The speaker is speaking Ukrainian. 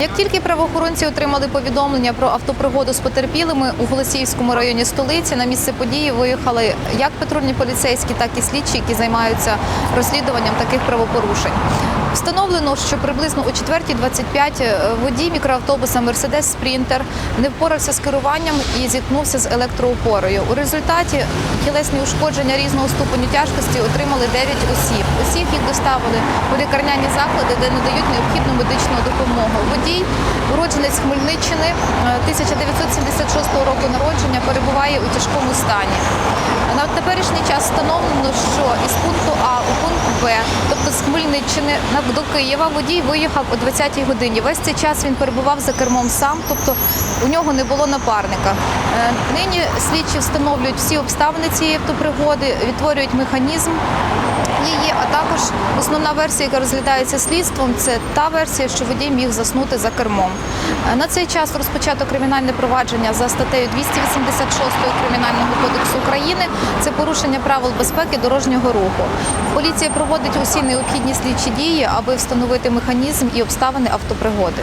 Як тільки правоохоронці отримали повідомлення про автопригоду з потерпілими у Голосіївському районі столиці, на місце події виїхали як патрульні поліцейські, так і слідчі, які займаються розслідуванням таких правопорушень. Встановлено, що приблизно о 4.25 водій мікроавтобуса Мерседес Спрінтер не впорався з керуванням і зіткнувся з електроопорою. У результаті тілесні ушкодження різного ступеню тяжкості отримали 9 осіб. Усіх їх доставили у лікарняні заклади, де надають необхідну медичну допомогу. Водій, уродженець Хмельниччини е, 1976 року народження, перебуває у тяжкому стані. На теперішній час встановлено, що із пункту А у пункт Б, тобто з Хмельниччини до Києва, водій виїхав о 20-й годині. Весь цей час він перебував за кермом сам, тобто у нього не було напарника. Е, Нині слідчі встановлюють всі обставини цієї автопригоди, відтворюють механізм основна версія, яка розглядається слідством, це та версія, що водій міг заснути за кермом. Е, На цей час розпочато кримінальне провадження за статтею 286 Кримінального кодексу України. Це порушення правил безпеки дорожнього руху. Поліція проводить усі необхідні слідчі дії, аби встановити механізм і обставини автопригоди.